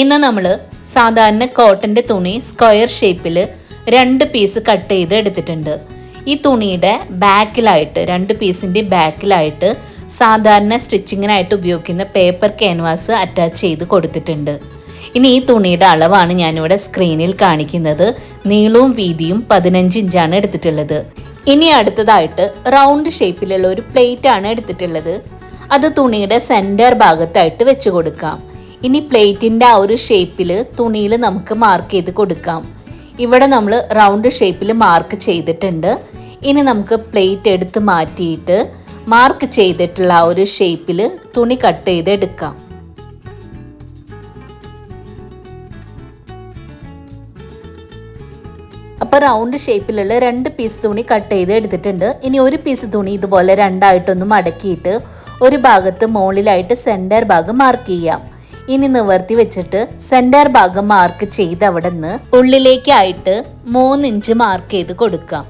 ഇന്ന് നമ്മൾ സാധാരണ കോട്ടന്റെ തുണി സ്ക്വയർ ഷേപ്പിൽ രണ്ട് പീസ് കട്ട് ചെയ്ത് എടുത്തിട്ടുണ്ട്. ഈ തുണിയുടെ ബാക്കിലായിട്ട് രണ്ട് പീസിന്റെ ബാക്കിലായിട്ട് സാധാരണ സ്റ്റിച്ചിങ്ങിനായിട്ട് ഉപയോഗിക്കുന്ന പേപ്പർ ക്യാൻവാസ് അറ്റാച്ച് ചെയ്ത് കൊടുത്തിട്ടുണ്ട്. ഇനി ഈ തുണിയുടെ അളവാണ് ഞാനിവിടെ സ്ക്രീനിൽ കാണിക്കുന്നത്. നീളവും വീതിയും പതിനഞ്ച് ഇഞ്ചാണ് എടുത്തിട്ടുള്ളത്. ഇനി അടുത്തതായിട്ട് റൗണ്ട് ഷേപ്പിലുള്ള ഒരു പ്ലേറ്റ് ആണ് എടുത്തിട്ടുള്ളത്. അത് തുണിയുടെ സെന്റർ ഭാഗത്തായിട്ട് വെച്ച് കൊടുക്കാം. ഇനി പ്ലേറ്റിന്റെ ആ ഒരു ഷേപ്പിൽ തുണിയിൽ നമുക്ക് മാർക്ക് ചെയ്ത് കൊടുക്കാം. ഇവിടെ നമ്മൾ റൗണ്ട് ഷേപ്പിൽ മാർക്ക് ചെയ്തിട്ടുണ്ട്. ഇനി നമുക്ക് പ്ലേറ്റ് എടുത്ത് മാറ്റിയിട്ട് മാർക്ക് ചെയ്തിട്ടുള്ള ആ ഒരു ഷേപ്പിൽ തുണി കട്ട് ചെയ്തെടുക്കാം. അപ്പോൾ റൗണ്ട് ഷേപ്പിലുള്ള രണ്ട് പീസ് തുണി കട്ട് ചെയ്ത് എടുത്തിട്ടുണ്ട് ഇനി ഒരു പീസ് തുണി ഇതുപോലെ രണ്ടായിട്ടൊന്ന് മടക്കിയിട്ട് ഒരു ഭാഗത്ത് മുകളിലായിട്ട് സെന്റർ ഭാഗം മാർക്ക് ചെയ്യാം. ഇനി നിവർത്തി വെച്ചിട്ട് സെന്റർ ഭാഗം മാർക്ക് ചെയ്ത് അവിടെ നിന്ന് ഉള്ളിലേക്കായിട്ട് മൂന്നിഞ്ച് മാർക്ക് ചെയ്ത് കൊടുക്കാം.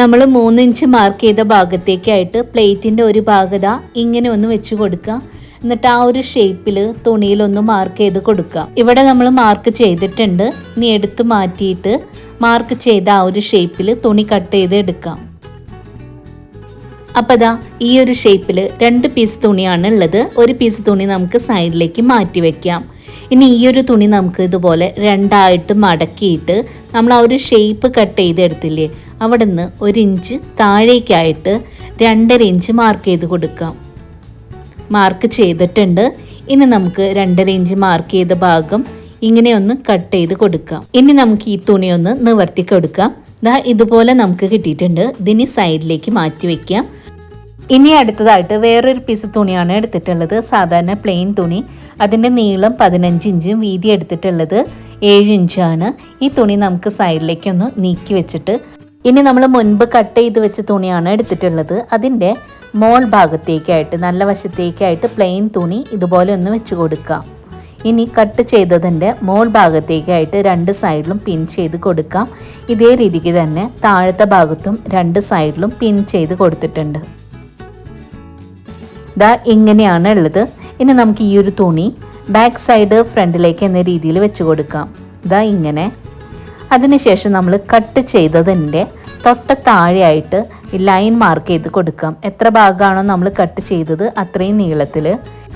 നമ്മൾ മൂന്നിഞ്ച് മാർക്ക് ചെയ്ത ഭാഗത്തേക്കായിട്ട് പ്ലേറ്റിന്റെ ഒരു ഭാഗത ഇങ്ങനെ ഒന്ന് വെച്ച് കൊടുക്കുക എന്നിട്ട് ആ ഒരു ഷേപ്പിൽ തുണിയിലൊന്ന് മാർക്ക് ചെയ്ത് കൊടുക്കുക ഇവിടെ നമ്മൾ മാർക്ക് ചെയ്തിട്ടുണ്ട്. ഇനി എടുത്തു മാറ്റിയിട്ട് മാർക്ക് ചെയ്ത ആ ഒരു ഷേപ്പിൽ തുണി കട്ട് ചെയ്ത് എടുക്കാം. അപ്പോൾ ദാ ഈ ഒരു ഷേപ്പിൽ രണ്ട് പീസ് തുണിയാണ് ഉള്ളത് ഒരു പീസ് തുണി നമുക്ക് സൈഡിലേക്ക് മാറ്റി വെക്കാം. ഇനി ഈ ഒരു തുണി നമുക്ക് ഇതുപോലെ രണ്ടായിട്ട് മടക്കിയിട്ട് നമ്മൾ ആ ഒരു ഷേപ്പ് കട്ട് ചെയ്തെടുത്തില്ലേ അവിടെ നിന്ന് ഒരു ഇഞ്ച് താഴേക്കായിട്ട് രണ്ടര ഇഞ്ച് മാർക്ക് ചെയ്ത് കൊടുക്കാം. മാർക്ക് ചെയ്തിട്ടുണ്ട്. ഇനി നമുക്ക് രണ്ടര ഇഞ്ച് മാർക്ക് ചെയ്ത ഭാഗം ഇങ്ങനെ ഒന്ന് കട്ട് ചെയ്ത് കൊടുക്കാം. ഇനി നമുക്ക് ഈ തുണി ഒന്ന് നിവർത്തി കൊടുക്കാം. ദാ ഇതുപോലെ നമുക്ക് കിട്ടിയിട്ടുണ്ട്. ഇതിനി സൈഡിലേക്ക് മാറ്റി വെക്കാം. ഇനി അടുത്തതായിട്ട് വേറൊരു പീസ് തുണിയാണ് എടുത്തിട്ടുള്ളത്. സാധാരണ പ്ലെയിൻ തുണി. അതിന്റെ നീളം പതിനഞ്ച് ഇഞ്ചും വീതി എടുത്തിട്ടുള്ളത് ഏഴ് ഇഞ്ചാണ്. ഈ തുണി നമുക്ക് സൈഡിലേക്കൊന്ന് നീക്കി വെച്ചിട്ട് ഇനി നമ്മൾ മുൻപ് കട്ട് ചെയ്ത് വെച്ച തുണിയാണ് എടുത്തിട്ടുള്ളത്. അതിന്റെ മോൾ ഭാഗത്തേക്കായിട്ട് നല്ല വശത്തേക്കായിട്ട് പ്ലെയിൻ തുണി ഇതുപോലെ ഒന്ന് വെച്ച് കൊടുക്കാം. ഇനി കട്ട് ചെയ്തതിന്റെ മോൾ ഭാഗത്തേക്കായിട്ട് രണ്ട് സൈഡിലും പിൻ ചെയ്ത് കൊടുക്കാം. ഇതേ രീതിക്ക് തന്നെ താഴത്തെ ഭാഗത്തും രണ്ട് സൈഡിലും പിൻ ചെയ്ത് കൊടുത്തിട്ടുണ്ട്. ദാ ഇങ്ങനെയാണ് ഉള്ളത്. ഇനി നമുക്ക് ഈ ഒരു തുണി ബാക്ക് സൈഡ് ഫ്രണ്ടിലേക്ക് എന്ന രീതിയിൽ വെച്ച് കൊടുക്കാം. ദാ ഇങ്ങനെ. അതിനുശേഷം നമ്മൾ കട്ട് ചെയ്തതിന്റെ തൊട്ട താഴെയായിട്ട് ലൈൻ മാർക്ക് ചെയ്ത് കൊടുക്കാം. എത്ര ഭാഗമാണോ നമ്മൾ കട്ട് ചെയ്തത് അത്രയും നീളത്തിൽ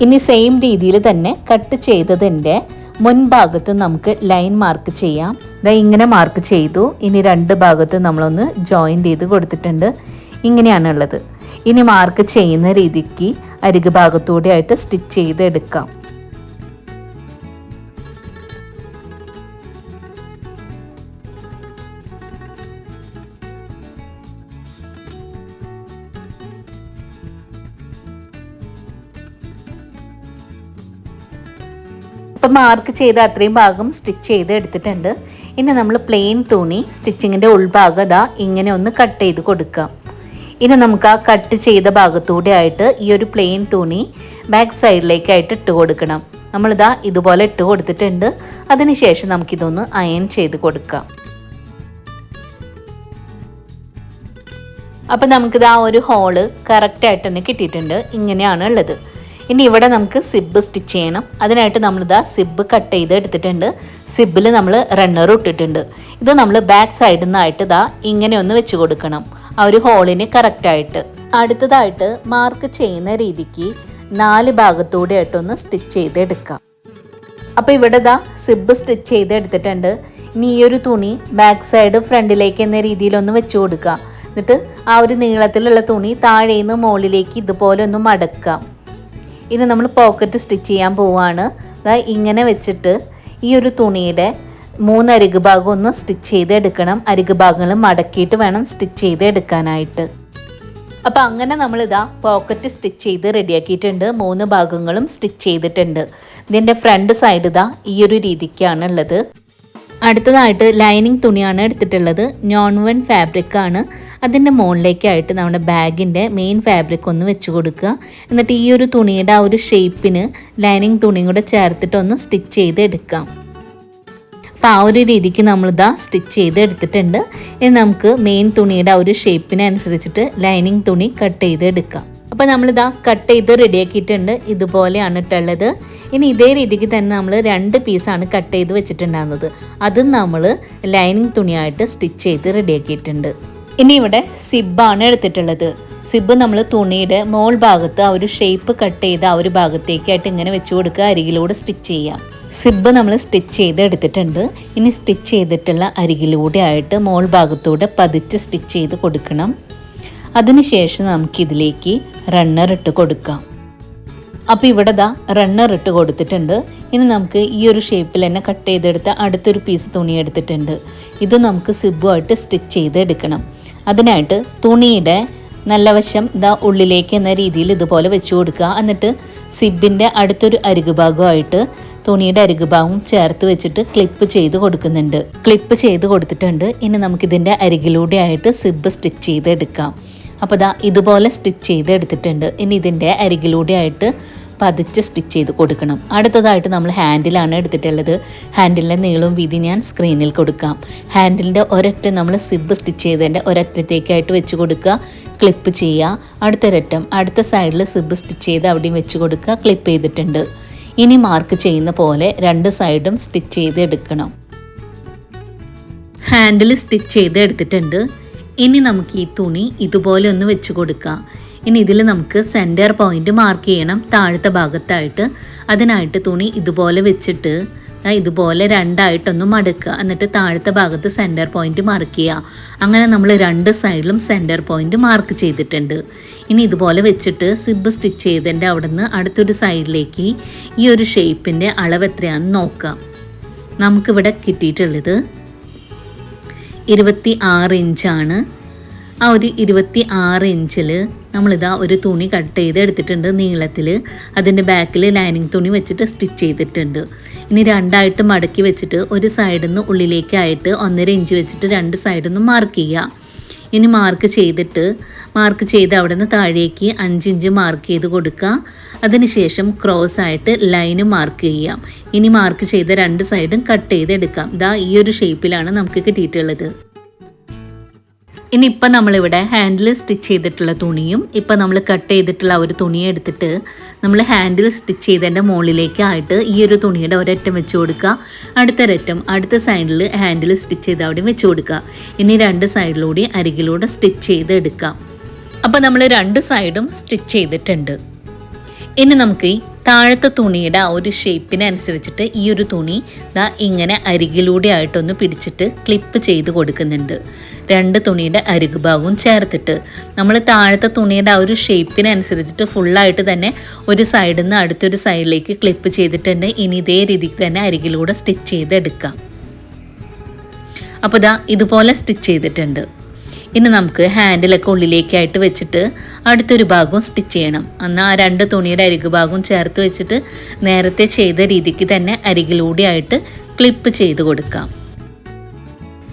ഇനി സെയിം രീതിയിൽ തന്നെ കട്ട് ചെയ്തതിന്റെ മുൻഭാഗത്ത് നമുക്ക് ലൈൻ മാർക്ക് ചെയ്യാം. ഇതാ ഇങ്ങനെ മാർക്ക് ചെയ്തു. ഇനി രണ്ട് ഭാഗത്ത് നമ്മളൊന്ന് ജോയിന്റ് ചെയ്ത് കൊടുത്തിട്ടുണ്ട്. ഇങ്ങനെയാണുള്ളത്. ഇനി മാർക്ക് ചെയ്യുന്ന രീതിക്ക് അരികു ഭാഗത്തൂടെ ആയിട്ട് സ്റ്റിച്ച് ചെയ്ത് ഇപ്പം മാർക്ക് ചെയ്ത അത്രയും ഭാഗം സ്റ്റിച്ച് ചെയ്ത് എടുത്തിട്ടുണ്ട്. ഇനി നമ്മൾ പ്ലെയിൻ തുണി സ്റ്റിച്ചിങ്ങിന്റെ ഉൾഭാഗം ഇതാ ഇങ്ങനെ ഒന്ന് കട്ട് ചെയ്ത് കൊടുക്കാം ഇനി നമുക്ക് ആ കട്ട് ചെയ്ത ഭാഗത്തൂടെ ആയിട്ട് ഈ ഒരു പ്ലെയിൻ തുണി ബാക്ക് സൈഡിലേക്കായിട്ട് ഇട്ട് കൊടുക്കണം. നമ്മളിതാ ഇതുപോലെ ഇട്ട് കൊടുത്തിട്ടുണ്ട്. അതിനുശേഷം നമുക്കിതൊന്ന് അയൺ ചെയ്ത് കൊടുക്കാം. അപ്പം നമുക്കിത് ആ ഒരു ഹോൾ കറക്റ്റായിട്ട് തന്നെ കിട്ടിയിട്ടുണ്ട്. ഇങ്ങനെയാണ് ഉള്ളത്. ഇനി ഇവിടെ നമുക്ക് സിബ് സ്റ്റിച്ച് ചെയ്യണം. അതിനായിട്ട് നമ്മളിതാ സിബ് കട്ട് ചെയ്ത് എടുത്തിട്ടുണ്ട്. സിബിൽ നമ്മൾ റണ്ണർ ഇട്ടിട്ടുണ്ട്. ഇത് നമ്മൾ ബാക്ക് സൈഡിൽ നിന്നായിട്ട് ഇതാ ഇങ്ങനെ ഒന്ന് വെച്ച് കൊടുക്കണം. ആ ഒരു ഹോളിന് കറക്റ്റായിട്ട് അടുത്തതായിട്ട് മാർക്ക് ചെയ്യുന്ന രീതിക്ക് നാല് ഭാഗത്തൂടെ ആയിട്ടൊന്ന് സ്റ്റിച്ച് ചെയ്ത് എടുക്കാം. അപ്പോൾ ഇവിടെ ഇതാ സിബ് സ്റ്റിച്ച് ചെയ്ത് എടുത്തിട്ടുണ്ട്. ഇനി ഈ ഒരു തുണി ബാക്ക് സൈഡ് ഫ്രണ്ടിലേക്ക് എന്ന രീതിയിലൊന്ന് വെച്ച് കൊടുക്കുക എന്നിട്ട് ആ ഒരു നീളത്തിലുള്ള തുണി താഴേന്ന് മുകളിലേക്ക് ഇതുപോലെ ഒന്ന് മടക്കാം. ഇനി നമ്മൾ പോക്കറ്റ് സ്റ്റിച്ച് ചെയ്യാൻ പോവാണ്. അതായത് ഇങ്ങനെ വെച്ചിട്ട് ഈ ഒരു തുണിയുടെ മൂന്ന് അരുക് ഭാഗം ഒന്ന് സ്റ്റിച്ച് ചെയ്ത് എടുക്കണം. അരികു ഭാഗങ്ങൾ മടക്കിയിട്ട് വേണം സ്റ്റിച്ച് ചെയ്ത് എടുക്കാനായിട്ട്. അപ്പോൾ അങ്ങനെ നമ്മളിതാ പോക്കറ്റ് സ്റ്റിച്ച് ചെയ്ത് റെഡിയാക്കിയിട്ടുണ്ട് മൂന്ന് ഭാഗങ്ങളും സ്റ്റിച്ച് ചെയ്തിട്ടുണ്ട്. ഇതിന്റെ ഫ്രണ്ട് സൈഡ് ഇതാ ഈ ഒരു രീതിക്കാണ് ഉള്ളത് അടുത്തതായിട്ട് ലൈനിങ് തുണിയാണ് എടുത്തിട്ടുള്ളത്. നോൺ വൺ ഫാബ്രിക് ആണ്. അതിന്റെ മുകളിലേക്കായിട്ട് നമ്മുടെ ബാഗിന്റെ മെയിൻ ഫാബ്രിക് ഒന്ന് വെച്ച് കൊടുക്കുക. എന്നിട്ട് ഈ ഒരു തുണിയുടെ ആ ഒരു ഷേപ്പിന് ലൈനിങ് തുണിയും കൂടെ ചേർത്തിട്ട് ഒന്ന് സ്റ്റിച്ച് ചെയ്ത് എടുക്കാം. അപ്പോൾ ആ ഒരു രീതിക്ക് നമ്മളിതാ സ്റ്റിച്ച് ചെയ്ത് എടുത്തിട്ടുണ്ട്. ഇനി നമുക്ക് മെയിൻ തുണിയുടെ ആ ഒരു ഷേപ്പിനനുസരിച്ചിട്ട് ലൈനിങ് തുണി കട്ട് ചെയ്ത് എടുക്കാം. അപ്പോൾ നമ്മളിതാ കട്ട് ചെയ്ത് റെഡിയാക്കിയിട്ടുണ്ട് ഇതുപോലെയാണ് ഇട്ടുള്ളത് ഇനി ഇതേ രീതിക്ക് തന്നെ നമ്മൾ രണ്ട് പീസാണ് കട്ട് ചെയ്ത് വെച്ചിട്ടുണ്ടാകുന്നത് അതും നമ്മൾ ലൈനിങ് തുണിയായിട്ട് സ്റ്റിച്ച് ചെയ്ത് റെഡിയാക്കിയിട്ടുണ്ട് ഇനി ഇവിടെ സിബാണ് എടുത്തിട്ടുള്ളത്. സിബ് നമ്മൾ തുണിയുടെ മോൾ ഭാഗത്ത് ആ ഒരു ഷേപ്പ് കട്ട് ചെയ്ത് ആ ഒരു ഭാഗത്തേക്കായിട്ട് ഇങ്ങനെ വെച്ച് കൊടുക്കുക. അരികിലൂടെ സ്റ്റിച്ച് ചെയ്യാം. സിബ് നമ്മൾ സ്റ്റിച്ച് ചെയ്ത് എടുത്തിട്ടുണ്ട്. ഇനി സ്റ്റിച്ച് ചെയ്തിട്ടുള്ള അരികിലൂടെ ആയിട്ട് മോൾ ഭാഗത്തൂടെ പതിച്ച് സ്റ്റിച്ച് ചെയ്ത് കൊടുക്കണം. അതിനുശേഷം നമുക്കിതിലേക്ക് റണ്ണർ ഇട്ട് കൊടുക്കാം. അപ്പോൾ ഇവിടെ ദാ റണ്ണർ ഇട്ട് കൊടുത്തിട്ടുണ്ട്. ഇനി നമുക്ക് ഈ ഒരു ഷേപ്പിൽ തന്നെ കട്ട് ചെയ്തെടുത്ത അടുത്തൊരു പീസ് തുണി എടുത്തിട്ടുണ്ട്. ഇത് നമുക്ക് സിബുമായിട്ട് സ്റ്റിച്ച് ചെയ്ത് എടുക്കണം അതിനായിട്ട് തുണിയുടെ നല്ല വശം ഇതാ ഉള്ളിലേക്ക് എന്ന രീതിയിൽ ഇതുപോലെ വെച്ച് കൊടുക്കുക. എന്നിട്ട് സിബിന്റെ അടുത്തൊരു അരികു ഭാഗമായിട്ട് തുണിയുടെ അരികു ഭാഗം ചേർത്ത് വെച്ചിട്ട് ക്ലിപ്പ് ചെയ്ത് കൊടുക്കുന്നുണ്ട്. ക്ലിപ്പ് ചെയ്ത് കൊടുത്തിട്ടുണ്ട്. ഇനി നമുക്കിതിന്റെ അരികിലൂടെ ആയിട്ട് സിബ് സ്റ്റിച്ച് ചെയ്ത് എടുക്കാം അപ്പോൾ ദാ ഇതുപോലെ സ്റ്റിച്ച് ചെയ്ത് എടുത്തിട്ടുണ്ട്. ഇനി ഇതിന്റെ അരികിലൂടെ ആയിട്ട് പതിച്ച് സ്റ്റിച്ച് ചെയ്ത് കൊടുക്കണം. അടുത്തതായിട്ട് നമ്മൾ ഹാൻഡിലാണ് എടുത്തിട്ടുള്ളത്. ഹാൻഡിലിന്റെ നീളവും വീതി ഞാൻ സ്ക്രീനിൽ കൊടുക്കാം. ഹാൻഡിലിന്റെ ഒരറ്റം നമ്മൾ സിബ് സ്റ്റിച്ച് ചെയ്തതിന്റെ ഒരറ്റത്തേക്കായിട്ട് വെച്ച് കൊടുക്കുക. ക്ലിപ്പ് ചെയ്യുക. അടുത്തൊരറ്റം അടുത്ത സൈഡിൽ സിബ് സ്റ്റിച്ച് ചെയ്ത് അവിടെയും വെച്ച് കൊടുക്കുക. ക്ലിപ്പ് ചെയ്തിട്ടുണ്ട്. ഇനി മാർക്ക് ചെയ്യുന്ന പോലെ രണ്ട് സൈഡും സ്റ്റിച്ച് ചെയ്ത് എടുക്കണം. ഹാൻഡിൽ സ്റ്റിച്ച് ചെയ്ത് എടുത്തിട്ടുണ്ട്. ഇനി നമുക്ക് ഈ തുണി ഇതുപോലെ ഒന്ന് വെച്ച് കൊടുക്കാം. ഇനി ഇതിൽ നമുക്ക് സെന്റർ പോയിന്റ് മാർക്ക് ചെയ്യണം. താഴത്തെ ഭാഗത്തായിട്ട് അതിനായിട്ട് തുണി ഇതുപോലെ വെച്ചിട്ട് ഇതുപോലെ രണ്ടായിട്ടൊന്ന് മടക്കുക. എന്നിട്ട് താഴത്തെ ഭാഗത്ത് സെന്റർ പോയിന്റ് മാർക്ക് ചെയ്യുക. അങ്ങനെ നമ്മൾ രണ്ട് സൈഡിലും സെന്റർ പോയിന്റ് മാർക്ക് ചെയ്തിട്ടുണ്ട്. ഇനി ഇതുപോലെ വെച്ചിട്ട് സിബ് സ്റ്റിച്ച് ചെയ്തതിന്റെ അവിടെ നിന്ന് അടുത്തൊരു സൈഡിലേക്ക് ഈ ഒരു ഷേപ്പിന്റെ അളവ് എത്രയാണെന്ന് നോക്കാം. നമുക്കിവിടെ കിട്ടിയിട്ടുള്ളത് ഇരുപത്തി ആറ് ഇഞ്ചാണ്. ആ ഒരു ഇരുപത്തി ആറ് ഇഞ്ചിൽ നമ്മളിതാ ഒരു തുണി കട്ട് ചെയ്ത് എടുത്തിട്ടുണ്ട് നീളത്തിൽ അതിന്റെ ബാക്കിൽ ലൈനിങ് തുണി വെച്ചിട്ട് സ്റ്റിച്ച് ചെയ്തിട്ടുണ്ട്. ഇനി രണ്ടായിട്ട് മടക്കി വെച്ചിട്ട് ഒരു സൈഡിൽ നിന്ന് ഉള്ളിലേക്കായിട്ട് ഒന്നര ഇഞ്ച് വെച്ചിട്ട് രണ്ട് സൈഡിൽ നിന്ന് മാർക്ക് ചെയ്യുക ഇനി മാർക്ക് ചെയ്തിട്ട് മാർക്ക് ചെയ്ത് അവിടെ നിന്ന് താഴേക്ക് അഞ്ചിഞ്ച് മാർക്ക് ചെയ്ത് കൊടുക്കുക. അതിനുശേഷം ക്രോസ് ആയിട്ട് ലൈന് മാർക്ക് ചെയ്യാം ഇനി മാർക്ക് ചെയ്ത രണ്ട് സൈഡും കട്ട് ചെയ്ത് എടുക്കാം ഇതാ ഈ ഒരു ഷേപ്പിലാണ് നമുക്ക് കിട്ടിയിട്ടുള്ളത്. ഇനിയിപ്പം നമ്മളിവിടെ ഹാൻഡിൽ സ്റ്റിച്ച് ചെയ്തിട്ടുള്ള തുണിയും ഇപ്പം നമ്മൾ കട്ട് ചെയ്തിട്ടുള്ള ഒരു തുണി എടുത്തിട്ട് നമ്മൾ ഹാൻഡിൽ സ്റ്റിച്ച് ചെയ്തതിന്റെ മുകളിലേക്കായിട്ട് ഈ ഒരു തുണിയുടെ ഒരറ്റം വെച്ച് കൊടുക്കുക. അടുത്തൊരറ്റം അടുത്ത സൈഡിൽ ഹാൻഡിൽ സ്റ്റിച്ച് ചെയ്ത് അവിടെ വെച്ച് കൊടുക്കുക. ഇനി രണ്ട് സൈഡിലൂടെ അരികിലൂടെ സ്റ്റിച്ച് ചെയ്ത് എടുക്കാം. അപ്പോൾ നമ്മൾ രണ്ട് സൈഡും സ്റ്റിച്ച് ചെയ്തിട്ടുണ്ട്. ഇനി നമുക്ക് താഴത്തെ തുണിയുടെ ആ ഒരു ഷേപ്പിനനുസരിച്ചിട്ട് ഈ ഒരു തുണി ദാ ഇങ്ങനെ അരികിലൂടെ ആയിട്ടൊന്ന് പിടിച്ചിട്ട് ക്ലിപ്പ് ചെയ്ത് കൊടുക്കുന്നുണ്ട്. രണ്ട് തുണിയുടെ അരികു ഭാഗവും ചേർത്തിട്ട്. നമ്മൾ താഴത്തെ തുണിയുടെ ആ ഒരു ഷേപ്പിനനുസരിച്ചിട്ട് ഫുള്ളായിട്ട് തന്നെ ഒരു സൈഡിൽ നിന്ന് അടുത്തൊരു സൈഡിലേക്ക് ക്ലിപ്പ് ചെയ്തിട്ടുണ്ട്. ഇനി ഇതേ രീതിക്ക് തന്നെ അരികിലൂടെ സ്റ്റിച്ച് ചെയ്തെടുക്കാം. അപ്പോൾ ഇതാ ഇതുപോലെ സ്റ്റിച്ച് ചെയ്തിട്ടുണ്ട്. ഇനി നമുക്ക് ഹാൻഡിലൊക്കെ ഉള്ളിലേക്കായിട്ട് വെച്ചിട്ട് അടുത്തൊരു ഭാഗവും സ്റ്റിച്ച് ചെയ്യണം. എന്നാൽ ആ രണ്ട് തുണിയുടെ അരികു ഭാഗവും ചേർത്ത് വെച്ചിട്ട് നേരത്തെ ചെയ്ത രീതിക്ക് തന്നെ അരികിലൂടെ ആയിട്ട് ക്ലിപ്പ് ചെയ്ത് കൊടുക്കാം.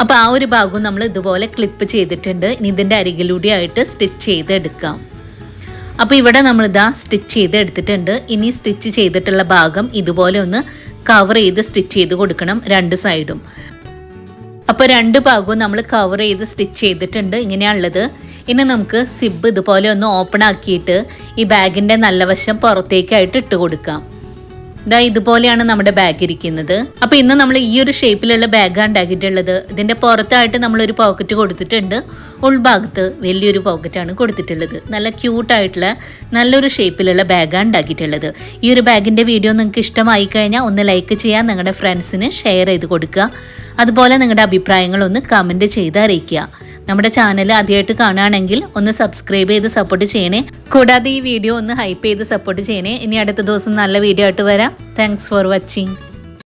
അപ്പോൾ ആ ഒരു ഭാഗവും നമ്മൾ ഇതുപോലെ ക്ലിപ്പ് ചെയ്തിട്ടുണ്ട്. ഇനി ഇതിന്റെ അരികിലൂടെ ആയിട്ട് സ്റ്റിച്ച് ചെയ്ത് എടുക്കാം അപ്പോൾ ഇവിടെ നമ്മൾ ഇതാ സ്റ്റിച്ച് ചെയ്ത് എടുത്തിട്ടുണ്ട് ഇനി സ്റ്റിച്ച് ചെയ്തിട്ടുള്ള ഭാഗം ഇതുപോലെ ഒന്ന് കവർ ചെയ്ത് സ്റ്റിച്ച് ചെയ്ത് കൊടുക്കണം രണ്ട് സൈഡും അപ്പോൾ രണ്ട് ഭാഗവും നമ്മൾ കവർ ചെയ്ത് സ്റ്റിച്ച് ചെയ്തിട്ടുണ്ട്. ഇങ്ങനെയാണുള്ളത്. ഇനി നമുക്ക് സിബ് ഇതുപോലെ ഒന്ന് ഓപ്പൺ ആക്കിയിട്ട് ഈ ബാഗിന്റെ നല്ല വശം പുറത്തേക്കായിട്ട് ഇട്ട് കൊടുക്കാം. ഇതാ ഇതുപോലെയാണ് നമ്മുടെ ബാഗ് ഇരിക്കുന്നത്. അപ്പൊ ഇന്ന് നമ്മൾ ഈ ഒരു ഷേപ്പിലുള്ള ബാഗാണ് ഉണ്ടാക്കിയിട്ടുള്ളത്. ഇതിന്റെ പുറത്തായിട്ട് നമ്മൾ ഒരു പോക്കറ്റ് കൊടുത്തിട്ടുണ്ട്. ഉൾഭാഗത്ത് വലിയൊരു പോക്കറ്റാണ് കൊടുത്തിട്ടുള്ളത്. നല്ല ക്യൂട്ടായിട്ടുള്ള നല്ലൊരു ഷേപ്പിലുള്ള ബാഗാണ് ഉണ്ടാക്കിയിട്ടുള്ളത്. ഈ ഒരു ബാഗിന്റെ വീഡിയോ നിങ്ങൾക്ക് ഇഷ്ടമായി കഴിഞ്ഞാൽ ഒന്ന് ലൈക്ക് ചെയ്യാൻ നിങ്ങളുടെ ഫ്രണ്ട്സിന് ഷെയർ ചെയ്ത് കൊടുക്കുക. അതുപോലെ നിങ്ങളുടെ അഭിപ്രായങ്ങളൊന്ന് കമന്റ് ചെയ്ത് അറിയിക്കുക. നമ്മുടെ ചാനൽ ആദ്യമായിട്ട് കാണുകയാണെങ്കിൽ ഒന്ന് സബ്സ്ക്രൈബ് ചെയ്ത് സപ്പോർട്ട് ചെയ്യണേ. കൂടാതെ ഈ വീഡിയോ ഒന്ന് ഹൈപ്പ് ചെയ്ത് സപ്പോർട്ട് ചെയ്യണേ. ഇനി അടുത്ത ദിവസം നല്ല വീഡിയോ ആയിട്ട് വരാം. Thanks for watching